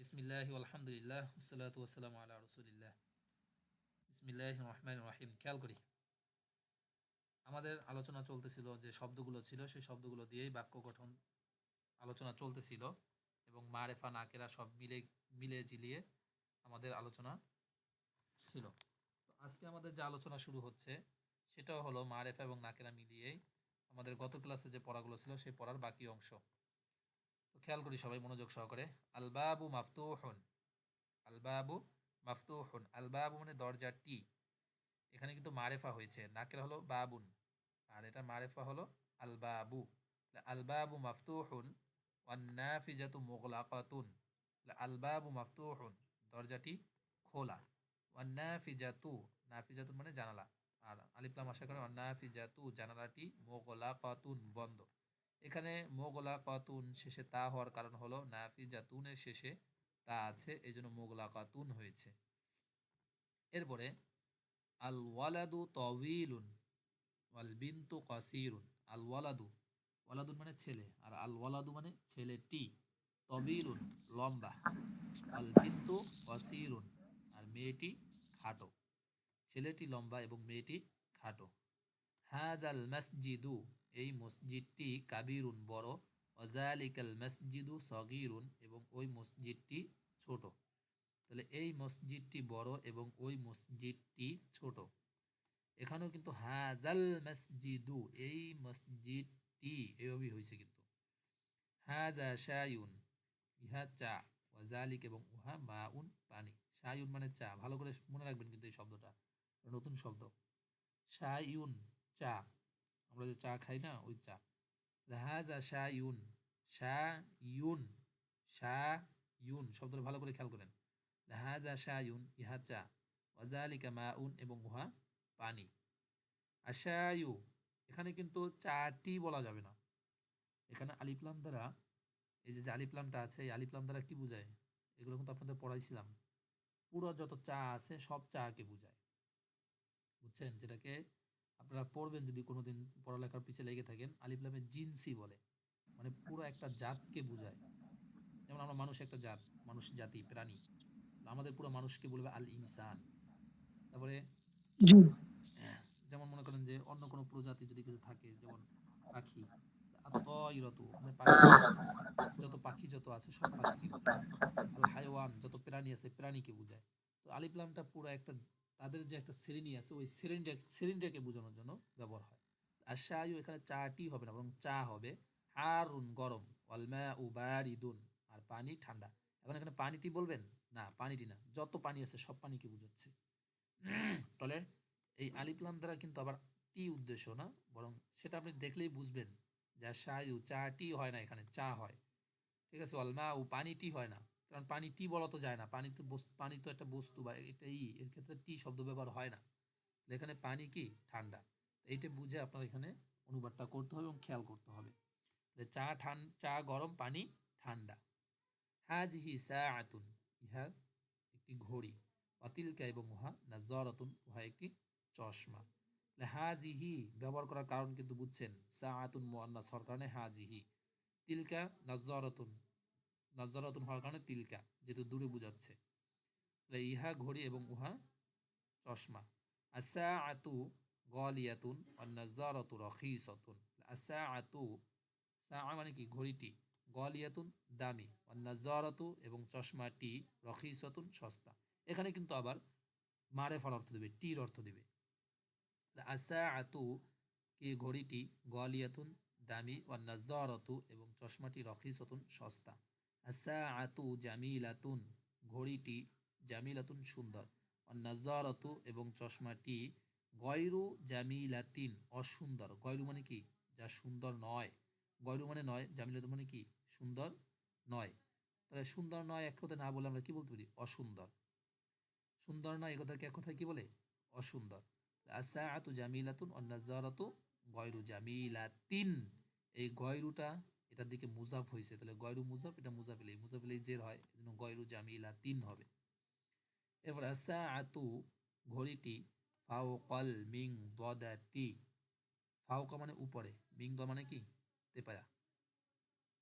বিসমিল্লাহ আলহামদুলিল্লাহ সালাতু ওয়াসালাম আলা রসুলিল্লাহ বিসমিল্লাহ রহমান রাহিম খেয়াল করি আমাদের আলোচনা চলতেছিল যে শব্দগুলো ছিল, সেই শব্দগুলো দিয়েই বাক্য গঠন আলোচনা চলতেছিল এবং মারেফা, নাকেরা সব মিলে মিলে জিলিয়ে আমাদের আলোচনা ছিল। তো আজকে আমাদের যে আলোচনা শুরু হচ্ছে, সেটাও হলো মারেফা এবং নাকেরা মিলিয়েই আমাদের গত ক্লাসে যে পড়াগুলো ছিল, সেই পড়ার বাকি অংশ। খেয়াল করি সবাই মনোযোগ সহকারে। আলবাবু মাফতুহুন। আলবাবু মাফতুহুন। আলবাবু মানে দরজাটি এখানে কিন্তু মারেফা হয়েছে। নাকের হলো বাবুন। আর এটা মারেফা হলো আলবাবু। আলবাবু মাফতুহুন। ওয়ান্নাফিজাতু মুগলাকাতুন। আলবাবু মাফতুহুন। দরজাটি খোলা। ওয়ান্নাফিজাতু। নাফিজাতুন মানে জানালা। আর আলিফলাম আশা করে ওয়ান্নাফিজাতু জানালাটি মুগলাকাতুন বন্ধ। এখানে মোগলা কাতুন শেষে তা হওয়ার কারণ হলো নাফি জাতুনের শেষে তা আছে এই জন্য মোগলা কাতুন হয়েছে। এরপরে আল ওয়ালাদু তবিলুন ওয়াল বিন্তু কাসিরুন। আল ওয়ালাদু ওয়ালাদুন মানে ছেলে, আর আল ওয়ালাদু মানে ছেলেটি। তবিলুন লম্বা। আল বিন্তু কাসিরুন, আর মেয়েটি খাটো। ছেলেটি লম্বা এবং মেয়েটি খাটো। হাজ আল মসজিদু এই মসজিদটি কাবিরুন বড়, অজালিকাল মসজিদু সগিরুন এবং ওই মসজিদটি ছোট। তাহলে এই মসজিদটি বড় এবং ওই মসজিদটি ছোট। এখানেও কিন্তু হাজাল মসজিদু, এই মসজিদটি এভাবেই হয়েছে কিন্তু। হাজা শায়ুন, ইহা চা ওয়াজালিক এবং উহা মা উন পানি। শায়ুন মানে চা, ভালো করে মনে রাখবেন কিন্তু এই শব্দটা, নতুন শব্দ। শায়ুন চা আমরা যে চা খাই না, ওই চা। হাজা শাহ ইউন শাহ ইউন শাহ ইউন শব্দটা ভালো করে খেয়াল করেন। হাজা শাহ ইউন ইহা চা। ওয়াজালিকা মা উন এবং উহা পানি। আশায়ু, এখানে কিন্তু চাটি বলা যাবে না। এখানে আলিপ্লাম দ্বারা, এই যে আলিপ্লামটা আছে, এই আলিপ্লাম দ্বারা কি বোঝায়? এগুলো কিন্তু আপনাদের পড়াইছিলাম। পুরো যত চা আছে, সব চাকে বোঝায়। বুঝছেন? যেটাকে আপনারা পড়বেন যদি কোনোদিন পড়ালেখার পিছিয়ে লেগে থাকেন আলিফলামের জিনসি বলে। মানে পুরো একটা জাতকে বোঝায়। যেমন আমরা মানুষ একটা জাত মানুষ জাতি প্রাণী। আমাদের পুরো মানুষকে বলবে আল ইনসান। তারপরে যেমন মনে করেন যে অন্য কোনো প্রজাতি যদি কিছু থাকে যেমন পাখি মানে যত পাখি যত আছে সব পাখি। আল হাইওয়ান যত প্রাণী আছে প্রাণীকে বোঝায়। তো আলিফলামটা পুরো একটা তাদের যে একটা শ্রেণি আছে, ওই শ্রেণীটা শ্রেণীটাকে বোঝানোর জন্য ব্যবহার হয়। আর শায়ু এখানে চাটি হবে না, বরং চা হবে। হারুন গরম অলমা উবারিদুন আর পানি ঠান্ডা। এখন এখানে পানিটি বলবেন? না, পানিটি না। যত পানি আছে, সব পানিকে বুঝাচ্ছে। তাহলে এই আলিপ্লাম দ্বারা কিন্তু আবার টি উদ্দেশ্য না, বরং সেটা আপনি দেখলেই বুঝবেন। যা শায়ু চাটি হয় না এখানে, চা হয়। ঠিক আছে অলমা ও পানিটি হয় না। কারণ পানি টি বলা তো যায় না। পানি তো পানি তো একটা বস্তু বা এটা ই, এর ক্ষেত্রে টি শব্দ ব্যবহার হয় না। এখানে পানি কি? ঠান্ডা। এইটা বুঝে আপনার এখানে অনুবাদটা করতে হবে এবং খেয়াল করতে হবে। চা ঠান, চা গরম, পানি ঠান্ডা। হাজ হি সা আতুন ইহা একটি ঘড়ি। অতিলকা এবং উহা না জরাতুন উহা একটি চশমা। হাজিহি ব্যবহার করার কারণ কিন্তু বুঝছেন। সা আতুন মোয়ান্না সরকারনে হাজিহি। তিলকা নাজরাতুন নজরাতুন হওয়ার কারণে তিলকা, যেহেতু দূরে বুঝাচ্ছে। ইহা ঘড়ি এবং উহা চশমা। আসা আতু গলিয়াতুন অন্নাজারতু রখিসতুন। আসা আতু সা মানে কি? ঘড়িটি। গলিয়াতুন দামি। অন্নাজারতু এবং চশমাটি রখিসতুন সস্তা। এখানে কিন্তু আবার মারে মারেফার অর্থ দেবে, টির অর্থ দেবে। আসা আতু কি? ঘড়িটি গলিয়াতুন দামি। অন্নাজারতু এবং চশমাটি রখি রখিসতুন সস্তা। আসা আতু জামিলাতুন, ঘড়িটি জামিলাতুন সুন্দর। নাজারতু এবং চশমাটি গয়রু জামিলাতিন, অসুন্দর। গয়রু মানে কি? যা সুন্দর নয়। গয়রু মানে নয়, জামিলাতু মানে কি? সুন্দর নয়। তাহলে সুন্দর নয় এক কথা না বলে আমরা কি বলতে পারি? অসুন্দর। সুন্দর নয় একথাকে এক কথায় কি বলে? অসুন্দর। আসা আতু জামিলাতুন, অন্নাজারতু গয়রু জামিলাতিন। এই গয়রুটা এটার দিকে মুজাফ হয়েছে তাহলে গয়রু মুজাফ, এটা মুজাফিলি মুজাফিলি জের হয় এজন্য গয়রু জামিলা তিন হবে। এরপর আসা আতু ঘড়িটি, ফাওকাল মিং দদাতি, ফাওকা মানে উপরে, মিং দ মানে কি? তেপায়া।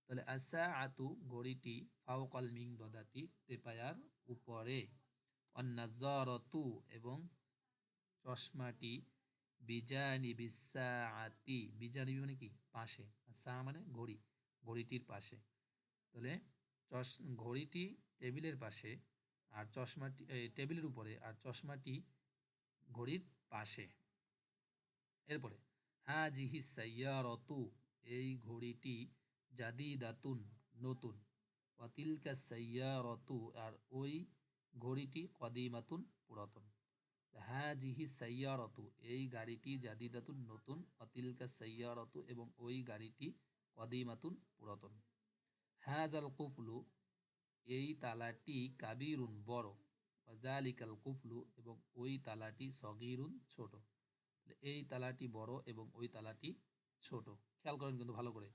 তাহলে আসা আতু ঘড়িটি, ফাওকাল মিং দদাতি, তেপায়ার উপরে। অন্নাজরতু এবং চশমাটি বিজানি বিসাআতি বিজানিবি মানে কি? পাশে। আর সা মানে ঘড়ি। ঘড়িটির পাশে। তাহলে চশ, ঘড়িটি টেবিলের পাশে আর চশমাটি টেবিলের উপরে আর চশমাটি ঘড়ির পাশে। এরপরে, হাজিহি সাইয়ারতু এই ঘড়িটি জাদিদাতুন, নতুন। ওয়াতিলকা সাইয়ারতু আর ওই ঘড়িটি কদিমাতুন, পুরাতন। হ্যাঁ হাজিহি সাইয়ারতু এই গাড়িটি জাদিদাতুন, নতুন। অতিলকা সাইয়ারতু এবং ওই গাড়িটি কদিমাতুন পুরাতন। হাজাল কুফলু, এই তালাটি কাবিরুন বড়। জালিকাল কুফলু, এবং ওই তালাটি সগিরুন ছোট। এই তালাটি বড় এবং ওই তালাটি ছোট। খেয়াল করেন কিন্তু ভালো করে।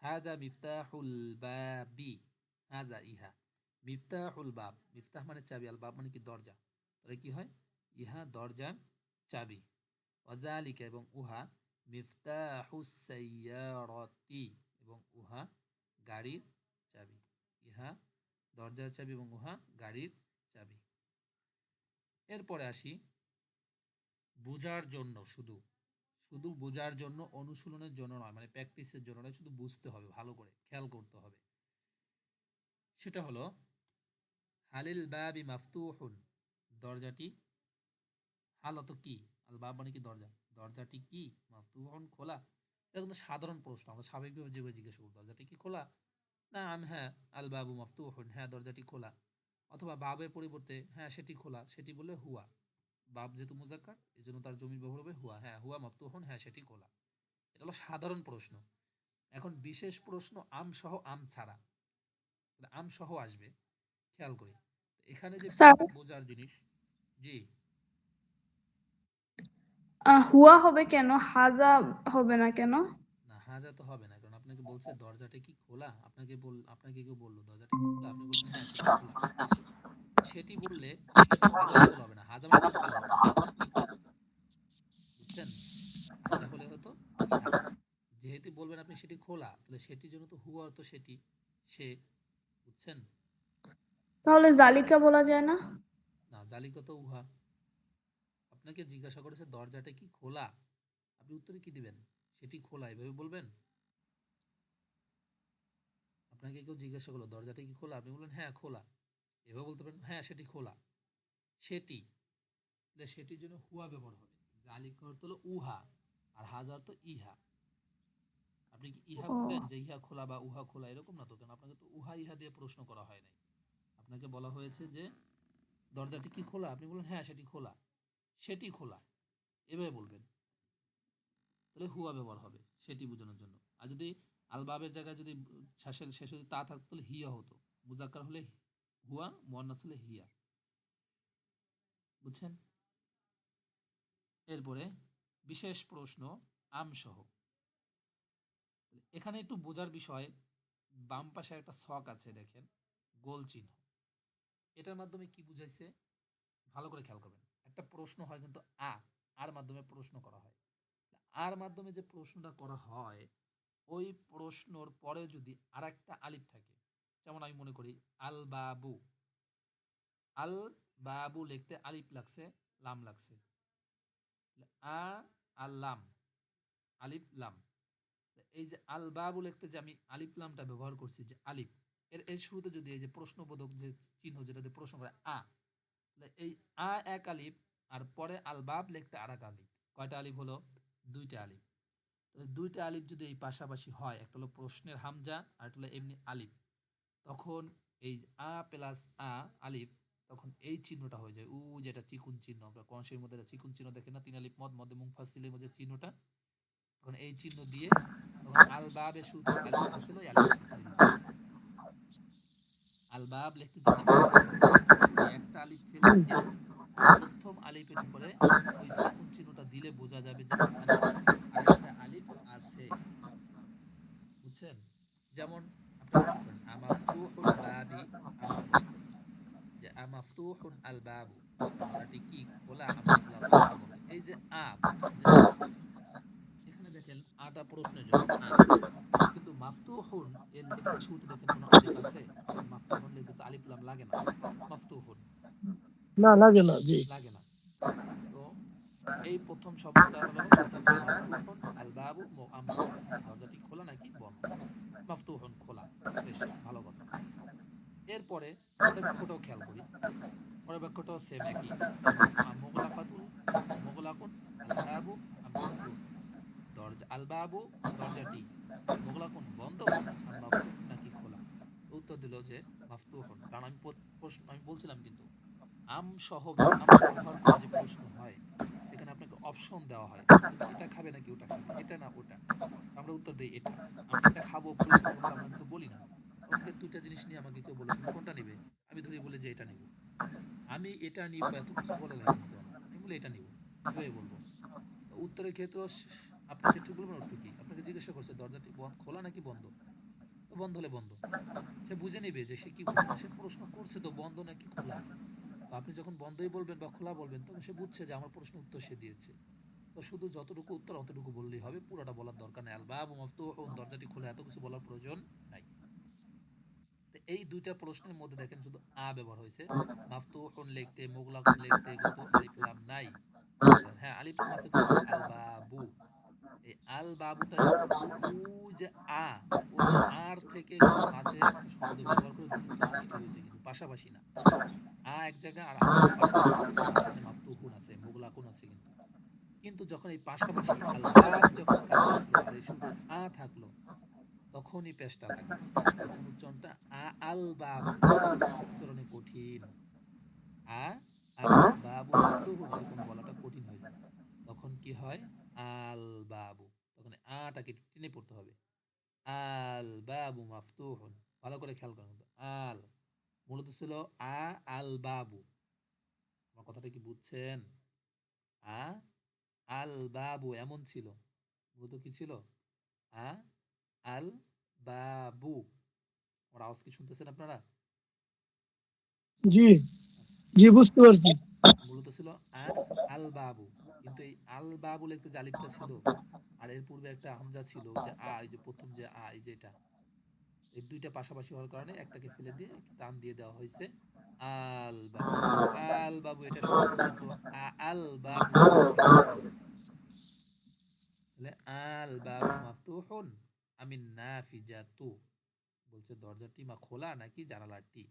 হাজা মিফতাহুল বাবি হাজা ইহা। মিফতাহুল বাব, মিফতাহ মানে চাবি, আল বাব মানে কি? দরজা। তাহলে কি হয়? ইহা দরজার চাবি। ওয়াজালিকা এবং উহা মিফতাহুস সাইয়ারতি। এবং উহা গাড়ির চাবি। ইহা দরজার চাবি এবং উহা গাড়ির চাবি। এরপরে আসি বোঝার জন্য শুধু। শুধু বোঝার জন্য, অনুশীলনের জন্য নয় মানে প্র্যাকটিসের জন্য নয়, শুধু বুঝতে হবে, ভালো করে খেয়াল করতে হবে। সেটা হলো, হালিল বাবি মাফতুহুন। দরজাটি, হালত কি? আল বাব মানে কি দরজা? দরজাটি কি? মাফতুহুন খোলা। এটা কিন্তু সাধারণ প্রশ্ন। আমরা স্বাভাবিকভাবে যেভাবে জিজ্ঞেস করব দরজাটি কি খোলা? না আমি হ্যাঁ আল বাবু মাফতুহুন হ্যাঁ দরজাটি খোলা। অথবা বাবের পরিবর্তে হ্যাঁ সেটি খোলা। সেটি বলে হুয়া। বাপ যেহেতু মুজাক্কার এই জন্য তার জমির ব্যবহার হবে হুয়া। হ্যাঁ হুয়া মাফতুহুন হ্যাঁ সেটি খোলা। এটা হলো সাধারণ প্রশ্ন। এখন বিশেষ প্রশ্ন আম সহ আম ছাড়া। আম সহ আসবে। খেয়াল করি। এখানে যে বোঝার জিনিস জি। হুয়া হবে কেন? হাজা হবে না কেন? না হাজা তো হবে না কারণ আপনাকে বলছে দরজাটা কি খোলা? আপনাকে বল আপনাকে কেউ বলল দরজাটা কি খোলা? আপনি বলছেন হ্যাঁ সেটা খোলা। সেটি বললে হাজা হবে না হাজা মানে খোলা বুঝছেন? তাহলে হতো। যেহেতু বলবেন আপনি সেটি খোলা তাহলে সেটির জন্য তো হুয়া তো সেটি সে বুঝছেন? তাহলে জালিকা বলা যায় না? না জালিকা তো উহা। আপনাকে জিজ্ঞাসা করেছে দরজাটা কি খোলা? আপনি উত্তরে কি দিবেন? সেটি খোলা এভাবে বলবেন? আপনাকে কেউ জিজ্ঞাসা করল দরজাটা কি খোলা? আপনি বললেন হ্যাঁ খোলা। এভাবে বলতে পারেন হ্যাঁ সেটি খোলা। সেটি তাহলে সেটির জন্য হুয়া ব্যবহার হবে। জালিকা অর্থ হলো উহা আর হাজার তো ইহা। আপনি কি ইহা ও। বলবেন যে ইহা খোলা বা উহা খোলা এরকম না তো? কেন আপনাকে তো উহা ইহা দিয়ে প্রশ্ন করা হয় নাই। আপনাকে বলা হয়েছে যে দরজাটি কি খোলা? আপনি বললেন হ্যাঁ সেটি খোলা। সেটি খোলা। এভাবে বলবেন। তাহলে হুয়া ব্যবহার হবে সেটি বোঝানোর জন্য। আর যদি আলবাবের জায়গায় যদি শেষে শেষে যদি তা থাকতো, তাহলে হিয়া হতো। মুজাক্কার হলে হুয়া, মোয়ান্নাস হলে হিয়া। বুঝছেন? এরপরে বিশেষ প্রশ্ন, আমসহ। এখানে একটু বোঝার বিষয়, বাম পাশে একটা শখ আছে, দেখেন, গোল চিহ্ন। এটার মাধ্যমে কি বুঝাইছে? ভালো করে খেয়াল করবেন। একটা প্রশ্ন হয় কিন্তু আ, আর মাধ্যমে প্রশ্ন করা হয়। আর মাধ্যমে যে প্রশ্নটা করা হয়, ওই প্রশ্নর পরে যদি আর একটা আলিফ থাকে, যেমন আমি মনে করি আল বাবু। আল বাবু লিখতে আলিফ লাগছে, লাম লাগছে। আ, আল লাম, আলিফ লাম। এই যে আল বাবু লিখতে যে আমি আলিফ লামটা ব্যবহার করছি যে আলিফ, এর এর শুরুতে যদি এই যে প্রশ্নবোধক যে চিহ্ন যেটা দিয়ে প্রশ্ন করে আ এই আ, এক আলিফ আর পরে আল বাব লিখতে আর এক আলিফ। কয়টা আলিফ হলো? দুইটা আলিফ। তো দুইটা আলিফ যদি এই পাশাপাশি হয়, একটা হলো প্রশ্নের হামজা আর একটা হলো এমনি আলিফ। তখন এই আ প্লাস আ আলিফ, তখন এই চিহ্নটা হয়ে যায়। উ যেটা চিকুন চিহ্ন আমরা কংসের মধ্যে চিকুন চিহ্ন দেখেন না? তিন আলিফ মদ মধ্যে মুংফাসিলের মধ্যে চিহ্নটা। তখন এই চিহ্ন দিয়ে তখন আল বাবে শুরু আলিফ আসলে আলিফ ফেলে আল বাব লিখতে একটা আলিফ ফেলে প্রথম আলিফের পরে ওই চিহ্নটা দিলে বোঝা যাবে যে এখানে আরেকটা আলিফ আছে বুঝছেন যেমন আপনি বলবেন আমাফতুহুল বাবি আমর যে আমাফতুহুন আল বাবু দরজাটি কি খোলা আমি বললাম কথা বলবে। এই যে আ যে আ, এখানে দেখেন আটা প্রশ্নের জন্য আ কিন্তু মাফ মাফতুহুন এর লেখার শুরুতে দেখেন কোনো আলিফ আছে মাফতুহুন লিখতে তো আলিফ লাম লাগে না মাফতুহুন না, লাগে না, জি। লাগে না। এই প্রথম শব্দটা হলো মাফতুহুন আল বাবু মুআম্মার দরজাটি খোলা নাকি বন্ধ? মাফতুহুন খোলা। বেশ, ভালো কথা। এরপরে পরের বাক্যটাও খেয়াল করি। পরের বাক্যটাও সেম একই। মুগলাকাতুল মুগলাকুন আল বাবু মাফতুহ দরজা আল বাবু দরজাটি মুগলাকুন বন্ধ মাফতুহ নাকি খোলা উত্তর দিল যে মাফতুহুন কারণ আমি প্রশ্ন আমি বলছিলাম কিন্তু আম সহ আম ব্যবহার প্রশ্ন হয়, সেখানে আপনাকে অপশন দেওয়া হয়। এটা খাবে নাকি ওটা খাবে? এটা না ওটা। আমরা উত্তর দিই এটা। আমি এটা খাব আমরা কিন্তু বলি না। আমাকে দুইটা জিনিস নিয়ে আমাকে কেউ বলে তুমি কোনটা নেবে? আমি ধরে বলে যে এটা নিব। আমি এটা নিব, এত কিছু বলে লাগে কিন্তু আমি বলে এটা নিব, এভাবে বলব। উত্তরের ক্ষেত্রে আপনি সেটু বলবেন, ওটু কি? আপনাকে জিজ্ঞাসা করছে, দরজাটি খোলা নাকি বন্ধ? বন্ধ হলে বন্ধ। সে বুঝে নেবে যে সে কি সে প্রশ্ন করছে তো বন্ধ নাকি খোলা? আপনি যখন বন্ধই বলবেন বা খোলা বলবেন, তখন সে বুঝছে যে আমার প্রশ্ন উত্তর সে দিয়েছে। তো শুধু যতটুকু উত্তর, অতটুকু বললেই হবে। পুরোটা বলার দরকার নেই। আল বাবু মাফতুহুন দরজাটি খোলা, এত কিছু বলার প্রয়োজন নাই। এই দুইটা প্রশ্নের মধ্যে দেখেন শুধু আ ব্যবহার হয়েছে। মাফতুহুন লিখতে মুগলাকুন লিখতে কিন্তু আলিফ লাম নাই। হ্যাঁ আলিফ আছে কিন্তু আল বাবু আল বাবুটা আ আর থেকে মাঝে একটা শব্দ ব্যবহার করে সৃষ্টি হয়েছে কিন্তু পাশাপাশি না। আ এক জায়গায় আর আছে মুগলাকুন আছে কিন্তু। কিন্তু যখন এই পাশাপাশি আল যখন কাছে আ থাকল, তখনই পেশটা তখন উচ্চারণটা আ আল বাব উচ্চারণে কঠিন। আ আল বাবু বলাটা কঠিন হয়ে যায়, তখন কি হয়? আল বাবু তখন আটাকে টেনে পড়তে হবে। আল বাবু মাফতুহুন। ভালো করে খেয়াল করুন কিন্তু। আল মূলত ছিল আ আল বাবু আমার কথাটা কি বুঝছেন? আ আল বাবু এমন ছিল। মূলত কি ছিল? আ আল বাবু আমার আওয়াজ কি শুনতেছেন আপনারা? জি। জি বুঝতে পারছি। মূলত ছিল আ আল বাবু কিন্তু এই আল বাবু লিখতে যে আলিফটা ছিল, আর এর পূর্বে একটা হামজা ছিল, যে আ, এই যে প্রথম যে আ, এই যেটা এই দুইটা পাশাপাশি হওয়ার কারণে একটাকে ফেলে দিয়ে টান দিয়ে দেওয়া হয়েছে আল বাবু আল বাবু এটা আল বাবু আল বাবু মাফতুহুন। আমি নাফিজাতু। বলছে, দরজাটি মা খোলা নাকি জানালাটি?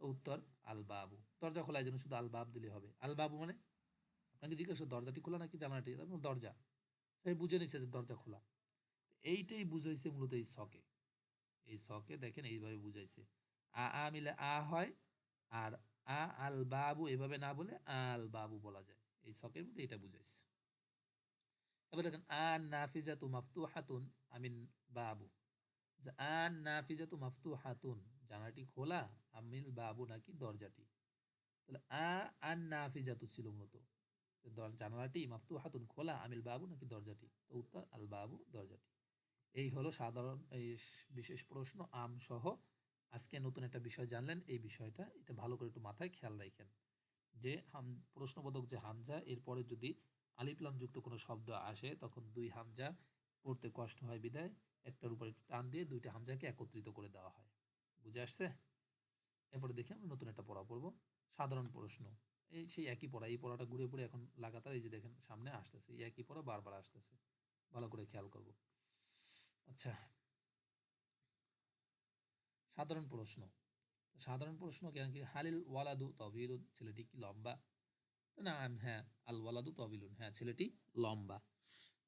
উত্তর আল বাবু দরজা খোলা জন্য শুধু আল বাব দিলে হবে। আল বাবু মানে আপনাকে জিজ্ঞাসা দরজাটি খোলা নাকি জানালাটি? দরজা। সে বুঝে নিচ্ছে যে দরজা খোলা। এইটাই বুঝাইছে মূলত এই শকে এই শকে দেখেন এইভাবে বুঝাইছে। আ আ মিলে আ হয় আর আ, আল বাবু এভাবে না বলে আল বাবু বলা যায়। এই শকের মধ্যে এটা বুঝাইছে। এবার দেখেন, আন নাফিজাতু মাফতুহাতুন আমিন বাবু। আন নাফিজাতু মাফতুহাতুন, জানালাটি খোলা, আমিল বাবু নাকি দরজাটি? তাহলে, আ, আন নাফিজাতু ছিল মূলত। তো জানালাটি মাফতুহাতুন খোলা, আমিল বাবু নাকি দরজাটি? তো উত্তর, আল বাবু দরজাটি। এই হলো সাধারণ, এই বিশেষ প্রশ্ন আম সহ আজকে নতুন একটা বিষয় জানলেন, এই বিষয়টা এটা ভালো করে একটু মাথায় খেয়াল রাখেন। যে হাম, প্রশ্নবোধক যে হামজা, এরপরে যদি আলিফলাম যুক্ত কোনো শব্দ আসে, তখন দুই হামজা পড়তে কষ্ট হয় বিদায়। একটার উপরে টান দিয়ে দুইটা হামজাকে একত্রিত করে দেওয়া হয়। বুঝে আসছে? এরপরে দেখি আমরা নতুন একটা পড়া পড়ব। সাধারণ প্রশ্ন। এই সেই একই পড়া, এই পড়াটা ঘুরে ঘুরে এখন লাগাতার এই যে দেখেন সামনে আসতেছে, এই একই পড়া বারবার আসতেছে। ভালো করে খেয়াল করব। আচ্ছা। সাধারণ প্রশ্ন। সাধারণ প্রশ্ন কেন কি, হালিল ওয়ালাদু তবিলুন, ছেলেটি কি লম্বা? না হ্যাঁ আল ওয়ালাদু তবিলুন হ্যাঁ ছেলেটি লম্বা।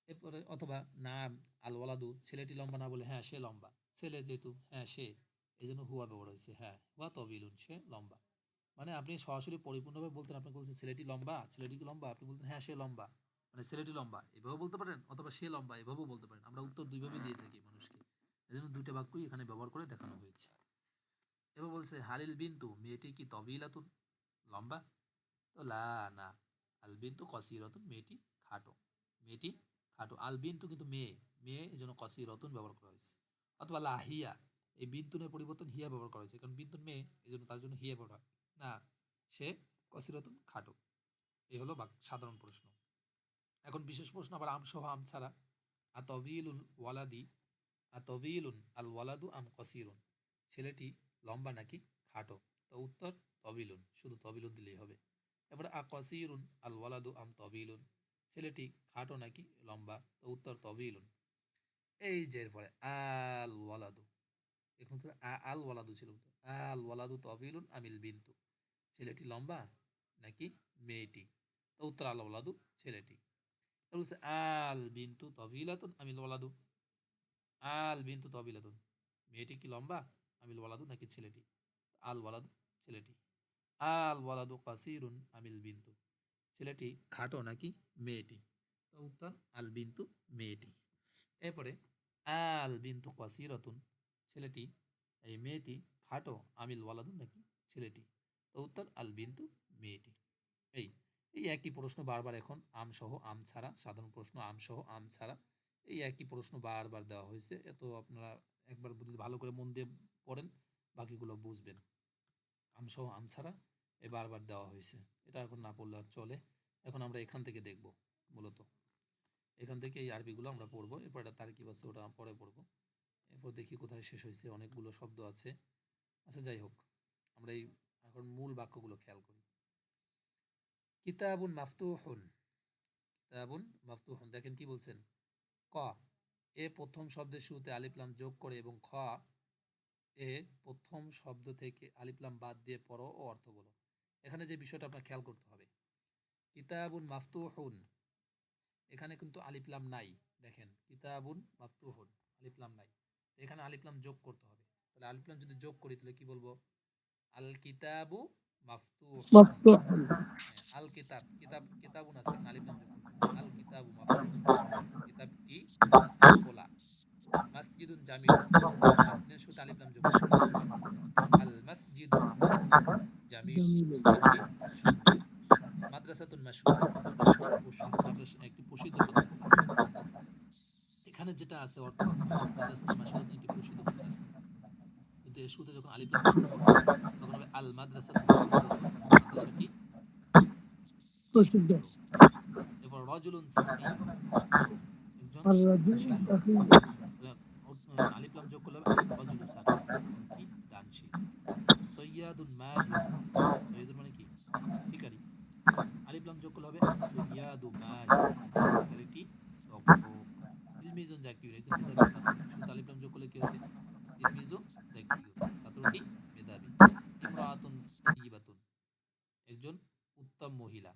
এরপরে অথবা না, আল ওয়ালাদু, ছেলেটি লম্বা না বলে হ্যাঁ সে লম্বা। ছেলে যেহেতু হ্যাঁ সে এই জন্য হুয়া ব্যবহার হয়েছে হ্যাঁ হুয়া তবিলুন, সে লম্বা। মানে আপনি সরাসরি পরিপূর্ণভাবে বলতেন আপনাকে বলছে ছেলেটি লম্বা ছেলেটি লম্বা, আপনি বলতেন হ্যাঁ সে লম্বা। মানে ছেলেটি লম্বা, এভাবেও বলতে পারেন, অথবা সে লম্বা, এভাবেও বলতে পারেন। আমরা উত্তর দুইভাবে দিয়ে থাকি মানুষকে। এই জন্য দুইটা বাক্যই এখানে ব্যবহার করে দেখানো হয়েছে। এবার বলছে, হালিল বিন্তু, মেয়েটি কি তবিলাতুন? লম্বা। তো, লা, না। আল বিন্তু কসিরতুন, মেয়েটি খাটো। মেয়েটি খাটো। আল বিন্তু কিন্তু মেয়ে। মেয়ে এই জন্য কসি কসিরতুন ব্যবহার করা হয়েছে। অথবা লা, হিয়া। এই বিন্তুনের পরিবর্তন হিয়া ব্যবহার করা হয়েছে। কারণ বিন্তুন মেয়ে এই জন্য তার জন্য হিয়া ব্যবহার। না, সে কসিরতুন খাটো। এই হলো সাধারণ প্রশ্ন। এখন বিশেষ প্রশ্ন, আবার আম সহ আম ছাড়া। আতবিলুল ওয়ালাদি আতবিলুন আল ওয়ালাদু আম কসিরুন। ছেলেটি লম্বা নাকি খাটো? তো উত্তর, তবিলুন। শুধু তবিলুন দিলেই হবে। এবারে আ কসিরুন আল ওয়ালাদু আম তবিলুন। ছেলেটি খাটো নাকি লম্বা? তো উত্তর, তবিলুন। এই যে এরপরে, আল ওয়ালাদু। এখন আল ওয়ালাদু ছিল। আল ওয়ালাদু তবিলুন আমিল বিন্তু। ছেলেটি লম্বা নাকি মেয়েটি? তো উত্তর আল ওয়ালাদু ছেলেটি। বলছে, আল বিন্তু তবিলাতুন আমিল ওয়ালাদু আল বিন্তু তবিলাতুন, মেয়েটি কি লম্বা? আমিল ওয়ালাদু নাকি ছেলেটি? আল ওয়ালাদু ছেলেটি। আল ওয়ালাদু কাসিরুন, আমিল বিন্তু। ছেলেটি খাটো নাকি মেয়েটি? তো উত্তর, আল বিন্তু মেয়েটি। এরপরে, আল বিন্তু কাসিরাতুন, ছেলেটি, এই মেয়েটি খাটো, আমিল ওয়ালাদু নাকি ছেলেটি? উত্তর আল বিন্তু মেয়েটি। এই এই একই প্রশ্ন বারবার এখন আম সহ আম ছাড়া, সাধারণ প্রশ্ন আম সহ আম ছাড়া। এই একই প্রশ্ন বারবার দেওয়া হয়েছে, এত আপনারা একবার ভালো করে মন দিয়ে পড়েন, বাকিগুলো বুঝবেন। আম সহ আম ছাড়া, এ বারবার দেওয়া হয়েছে। এটা এখন না পড়লে আর চলে। এখন আমরা এখান থেকে দেখব, মূলত। এখান থেকে এই আরবিগুলো আমরা পড়ব, এরপর একটা তারকিব আছে, ওটা পরে পড়ব। এরপর দেখি কোথায় শেষ হয়েছে, অনেকগুলো শব্দ আছে। আচ্ছা যাই হোক, আমরা এই এখন মূল বাক্যগুলো খেয়াল করি। কিতাবুন মাফতুহুন। কিতাবুন মাফতুহুন। দেখেন কি বলছেন? ক। এ প্রথম শব্দের শুরুতে আলিফলাম যোগ করে এবং খ, এ প্রথম শব্দ থেকে আলিফলাম বাদ দিয়ে পড়ো ও অর্থ বলো। এখানে যে বিষয়টা আপনার খেয়াল করতে হবে। কিতাবুন মাফতুহুন। এখানে কিন্তু আলিফলাম নাই। দেখেন, কিতাবুন মাফতুহুন। আলিফলাম নাই। এখানে আলিফলাম যোগ করতে হবে। তাহলে আলিফলাম যদি যোগ করি তাহলে কি বলব? আল কিতাবু মাফতুহ আল কিতাব কিতাব কিতাবুন আছে আলিফ লাম আল কিতাবু মাফতুহ কিতাবটি খোলা মসজিদুন জামিউন একজন উত্তম মহিলা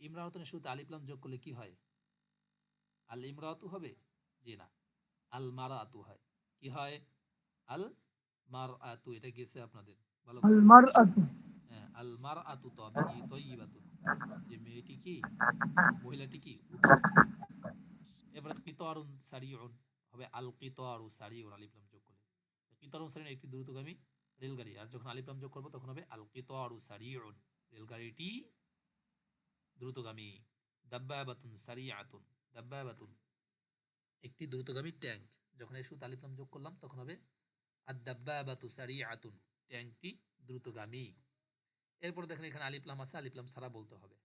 ইমরাতুনের শুরুতে আলিফ যোগ করলে কি হয় আল ইমরাতু হবে জি না আল মারাতু হয় কি হয় আল মারাতু এটা গেছে আপনাদের ভালো আল মারাতু হ্যাঁ আল মারাতু তাবি যে মেয়েটি কি? মহিলাটি কি? এবারে কিতারুন সারিউন, হবে আল কিতারু সারিউন, আলিফ লাম যোগ করলে। সারিউন একটি দ্রুতগামী রেলগাড়ি, আর যখন আলিফ লাম যোগ করব, তখন হবে আল সারিউন। রেলগাড়িটি দ্রুতগামী। দাব্বাবাতুন সারিআতুন দাব্বাবাতুন একটি দ্রুতগামী ট্যাঙ্ক। যখন এর শুরুতে আলিফ লাম যোগ করলাম, তখন হবে আদাব্বাবাতু সারিআতুন ট্যাঙ্কটি দ্রুতগামী। এরপর দেখেন এখানে আলিফলাম আছে আলিফলাম সারা বলতে হবে।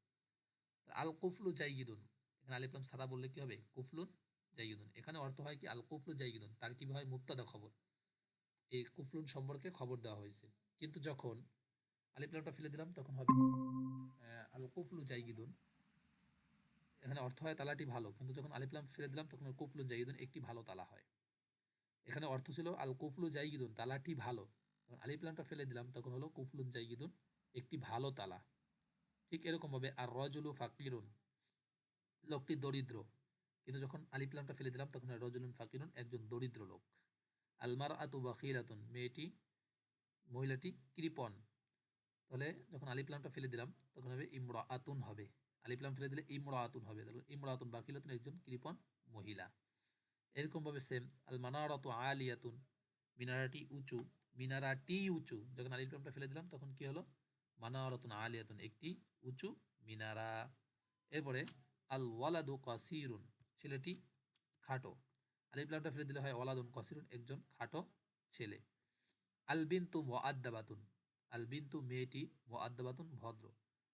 আল কুফলু জাইগিদুন এখানে আলিফলাম সারা বললে কি হবে? কুফলুন জাইগিদুন এখানে অর্থ হয় কি? আল কুফলু জাইগিদুন তার কি হয়? মুক্তাদা খবর। এই কুফলুন সম্পর্কে খবর দেওয়া হয়েছে। কিন্তু যখন আলিফলামটা ফেলে দিলাম, তখন হবে আল কুফলু জাইগিদুন এখানে অর্থ হয় তালাটি ভালো। কিন্তু যখন আলিফলাম ফেলে দিলাম, তখন কুফলু জাইগিদুন একটি ভালো তালা হয়। এখানে অর্থ ছিল আল কুফলু জাইগিদুন তালাটি ভালো। যখন আলিফলামটা ফেলে দিলাম, তখন হলো কুফলুন জাইগিদুন একটি ভালো তালা। ঠিক এরকম ভাবে আর রজুলু ফাকিরুন। লোকটি দরিদ্র। কিন্তু যখন আলিফলামটা ফেলে দিলাম, তখন রজুলুন ফাকিরুন, একজন দরিদ্র লোক। আলমার আতু বাকিরাতুন মেয়েটি, মহিলাটি কৃপণ। তাহলে যখন আলিফলামটা ফেলে দিলাম, তখন হবে ইমরা আতুন হবে। আলিফলাম ফেলে দিলে ইমরা আতুন হবে। তাহলে ইমরা আতুন বাকিলাতুন একজন কৃপণ মহিলা। এরকম ভাবে সেম আল মানারাতু আলিয়াতুন, মিনারাটি উঁচু মিনারাটি উঁচু। যখন আলিফলামটা ফেলে দিলাম, তখন কি হলো? মানারাতুন আলিয়াতুন, একটি উঁচু মিনারা। এরপরে আল ওয়ালাদু কাসিরুন, ছেলেটি খাটো। আলিফলামটা ফেলে দিলে হয় ওয়ালাদুন কাসিরুন, একজন খাটো ছেলে। আল বিন্তু মুআদ্দাবাতুন আল বিন্তু মেয়েটি মুআদ্দাবাতুন ভদ্র।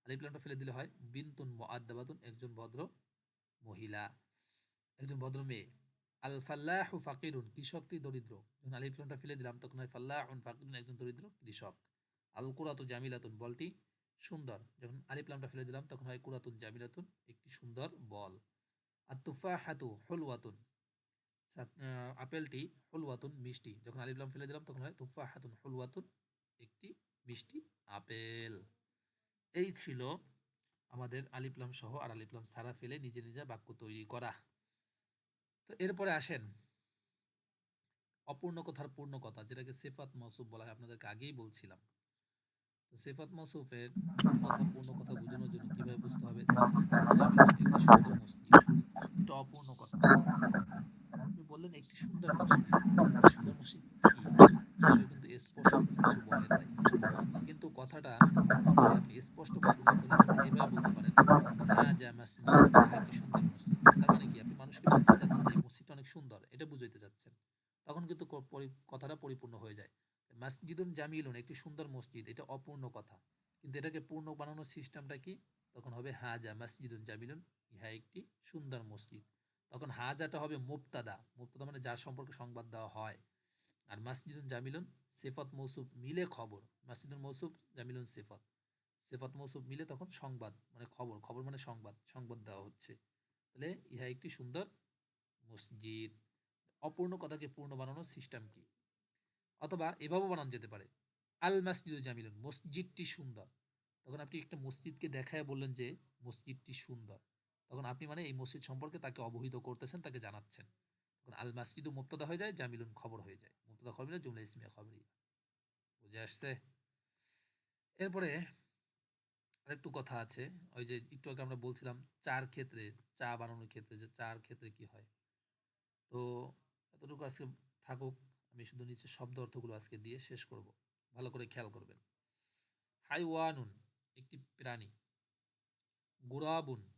আলিফলামটা ফেলে দিলে হয় বিন্তুন মুআদ্দাবাতুন, একজন ভদ্র মহিলা, একজন ভদ্র মেয়ে। আল ফাল্লাহু ফাকিরুন কৃষকটি দরিদ্র। যখন আলিফ লামটা ফেলে দিলাম, তখন হয় ফাল্লাহুন ফাকিরুন, একজন দরিদ্র কৃষক। আল কুরাতু জামিলাতুন, বলটি সুন্দর। যখন আলিফ লামটা ফেলে দিলাম তখন হয় কুরাতুন জামিলাতুন একটি সুন্দর বল। আর তুফাহাতু হুলওয়াতুন। সা- আহ, আপেলটি হুলওয়াতুন মিষ্টি। যখন আলিফ লাম ফেলে দিলাম তখন হয় তুফাহাতুন হুলওয়াতুন একটি মিষ্টি আপেল। এই ছিল আমাদের আলিফলাম সহ আর আলিফলাম সারা ফেলে নিজে নিজে বাক্য তৈরি করা। তো এরপরে আসেন অপূর্ণ কথার পূর্ণ কথা যেটাকে সেফাত মৌসুফ বলা হয়। আপনাদেরকে আগেই বলছিলাম। সেফাত মৌসুফের কথা বোঝানোর জন্য কীভাবে বুঝতে হবে? অপূর্ণ কথা। আপনি বললেন একটি সুন্দর সুন্দর কিন্তু স্পষ্ট কিছু বলেন নাই। কিন্তু কথাটা আপনি স্পষ্ট এভাবে বলতে পারেন মসজিদ একটি সুন্দর মসজিদ তার মানে কি আপনি মানুষকে বলতে চাচ্ছেন যে এই মসজিদটা অনেক সুন্দর এটা বুঝাইতে চাচ্ছেন তখন কিন্তু ক- পরি- কথাটা পরিপূর্ণ হয়ে যায় মসজিদুন জামিলুন একটি সুন্দর মসজিদ, এটা অপূর্ণ কথা। কিন্তু এটাকে পূর্ণ বানানোর সিস্টেমটা কি? তখন হবে হাজা মসজিদুন জামিলুন, ইহা একটি সুন্দর মসজিদ। তখন হাজাটা হবে মুক্তাদা মুক্তাদা মানে যার সম্পর্কে সংবাদ দেওয়া হয়। আর মাসজিদুন জামিলুন, সেফত মৌসুফ মিলে খবর। মাসজিদুল মৌসুফ, জামিলুন সেফত। সেফত মৌসুফ মিলে তখন সংবাদ মানে খবর খবর মানে সংবাদ সংবাদ দেওয়া হচ্ছে। তাহলে ইহা একটি সুন্দর মসজিদ। অপূর্ণ কথাকে পূর্ণ বানানোর সিস্টেম কি? অথবা এভাবেও বানানো যেতে পারে। আল মাসজিদুল জামিলুন, মসজিদটি সুন্দর। তখন আপনি একটা মসজিদকে দেখায় বললেন যে মসজিদটি সুন্দর। তখন আপনি মানে এই মসজিদ সম্পর্কে তাকে অবহিত করতেছেন, তাকে জানাচ্ছেন। তখন আল মাসজিদু মুক্তদা হয়ে যায়, জামিলুন খবর হয়ে যায়। মুক্তদা খবর না, জুমলা ইসমিয়া খবরই বুঝে আসছে? এরপরে আরেকটু কথা আছে। ওই যে একটু আগে আমরা বলছিলাম চার ক্ষেত্রে, চা বানানোর ক্ষেত্রে যে চার ক্ষেত্রে কি হয়। তো এতটুকু আজকে থাকুক। আমি শুধু নিচে শব্দ অর্থগুলো আজকে দিয়ে শেষ করব। ভালো করে খেয়াল করবেন। হাইওয়ানুন, একটি প্রাণী। গুরাবুন,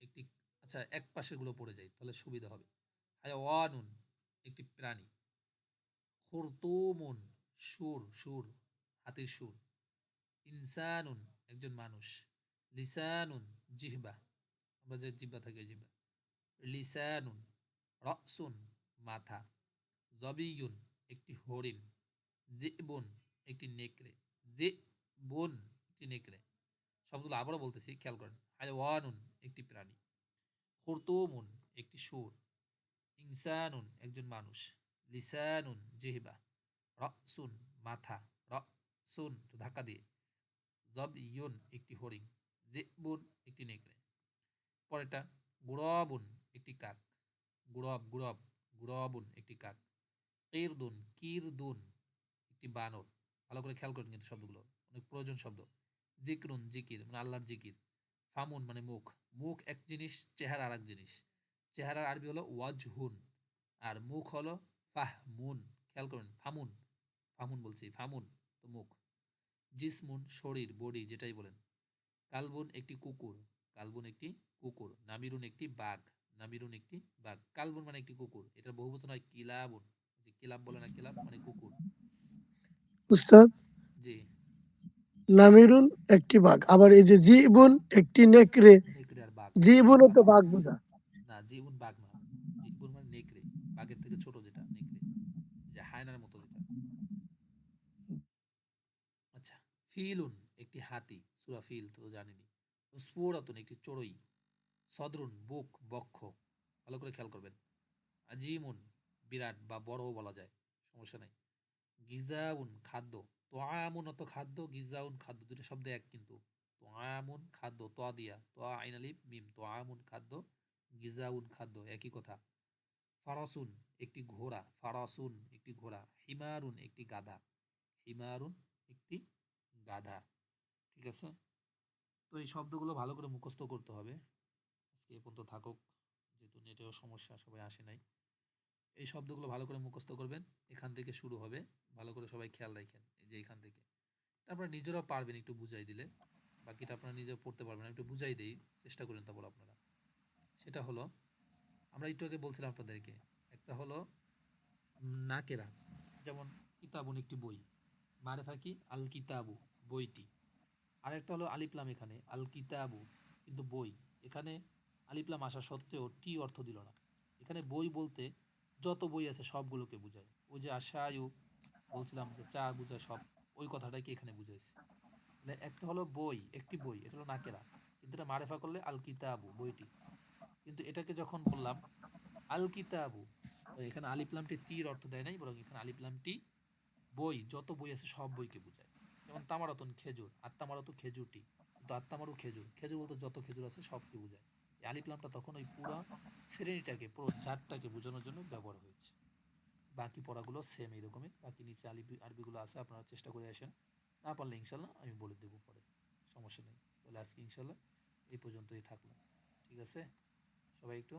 একটি আচ্ছা এক পাশেগুলো পড়ে যায় তাহলে সুবিধা হবে। হায়াওয়ানুন একটি প্রাণী। খুরতুমুন, সুর সুর, হাতির সুর। ইনসানুন, একজন মানুষ। লিসানুন, জিহবা। আমরা যে জিহ্বা থাকে জিহ্বা। লিসানুন, রসুন, মাথা। জবিয়ুন একটি হরিণ জিবুন একটি নেকড়ে জিবুন একটি নেকড়ে। সবগুলো আবারও বলতেছি, খেয়াল করেন। হায়াওয়ানুন একটি প্রাণী, খুরতুমুন একটি সুর, ইনসানুন একজন মানুষ, লিসানুন জিহবা, রসুন মাথা, রসুন তো ধাক্কা দিয়ে। জব ইয়ুন একটি হরিণ জেবুন একটি নেকড়ে। পরেরটা, গুড়বুন একটি কাক, গুড়ব গুড়ব, গুড়বুন একটি কাক। কিরদুন কিরদুন একটি বানর। ভালো করে খেয়াল করেন কিন্তু শব্দগুলো। অনেক প্রয়োজন শব্দ। জিকরুন, জিকির মানে আল্লাহর জিকির। ফামুন মানে মুখ। মুখ এক জিনিস চেহারা আর এক জিনিস। চেহারার আরবি হলো ওয়াজহুন। আর মুখ হলো ফাহমুন। খেয়াল করুন, ফামুন। ফামুন বলছি, ফামুন তো মুখ। জিসমুন, শরীর, বডি, যেটাই বলেন। কালবুন একটি কুকুর। কালবুন একটি কুকুর। নামিরুন একটি বাঘ। নামিরুন একটি বাঘ। কালবুন মানে একটি কুকুর। এটার বহু বচন হয় কিলাবুন। যে কিলাব বলে না কিলাব মানে কুকুর। উস্তাদ? জি। নামিরুন একটি বাঘ। আবার এই যে জীবন একটি নেকড়ে। জীবনও তো বাঘ বোঝা। না জীবন বাঘ না। জীবন মানে নেকড়ে। বাঘের থেকে ছোট যেটা নেকড়ে। যে হায়নার মতো যেটা। আচ্ছা ফিলুন একটি হাতি। সুরা ফিল তো জানেনি স্ফুরাতুন একটি চড়ুই। সদরুন বুক বক্ষ। ভালো করে খেয়াল করবেন। আজিমুন বিরাট বা বড়ও বলা যায়, সমস্যা নাই। গিজাউন খাদ্য, তোয়ামুন অত খাদ্য, গিজাউন খাদ্য দুটো শব্দ এক কিন্তু। তোয়ামুন খাদ্য, তোয়া দিয়া, তোয়া আইনালিপ মিম, তোয়ামুন খাদ্য, গিজাউন খাদ্য, একই কথা। ফারাসুন একটি ঘোড়া, ফারাসুন একটি ঘোড়া, হিমারুন একটি গাধা, হিমারুন একটি গাধা, ঠিক আছে? তো এই শব্দগুলো ভালো করে মুখস্থ করতে হবে। আজকে এ পর্যন্ত থাকুক, যেহেতু নেটেও সমস্যা, সবাই আসে নাই। এই শব্দগুলো ভালো করে মুখস্থ করবেন। এখান থেকে শুরু হবে। ভালো করে সবাই খেয়াল রাখেন যে এখান থেকে। তারপরে নিজেরাও পারবেন একটু বুঝাই দিলে। বাকিটা আপনারা নিজে পড়তে পারবেন। একটু বুঝাই দেই। চেষ্টা করেন তারপর আপনারা। সেটা হলো, আমরা একটু আগে বলছিলাম আপনাদেরকে, একটা হলো নাকেরা। যেমন কিতাবুন একটি বই। মারে কি আল কিতাবু, বইটি। আরেকটা হলো আলিপ্লাম এখানে, আল কিতাবু, কিন্তু বই। এখানে আলিপ্লাম আসা সত্ত্বেও টি অর্থ দিল না। এখানে বই বলতে যত বই আছে সবগুলোকে বুঝায়। ওই যে আশায়ু বলছিলাম যে চা বুঝায় সব, ওই কথাটাই কি এখানে বুঝাইছে? তাহলে একটা হলো বই, একটি বই, এটা হলো নাকেরা। কিন্তু এটা মারেফা করলে আল কিতাবু বইটি। কিন্তু এটাকে যখন বললাম আল কিতাবু এখানে আলিপ্লামটি টির অর্থ দেয় নাই, বরং এখানে আলিপ্লামটি বই, যত বই আছে সব বইকে বোঝায়। যেমন তামারতন খেজুর, আত্মামারত খেজুরটি। কিন্তু আত্মামারও খেজুর খেজুর বলতে যত খেজুর আছে সবকে বোঝায়। এই আলিপ্লামটা তখন ওই পুরো শ্রেণীটাকে পুরো জাতটাকে বোঝানোর জন্য ব্যবহার হয়েছে। বাকি পড়াগুলো সেম এরকমই বাকি নিচে আলিপি আরবিগুলো আছে আপনারা চেষ্টা করে আসেন। না পারলে ইনশাল্লাহ আমি বলে দেবো পরে সমস্যা নেই। তাহলে আজকে ইনশাল্লাহ এই পর্যন্তই থাকল। ঠিক আছে? সবাই একটু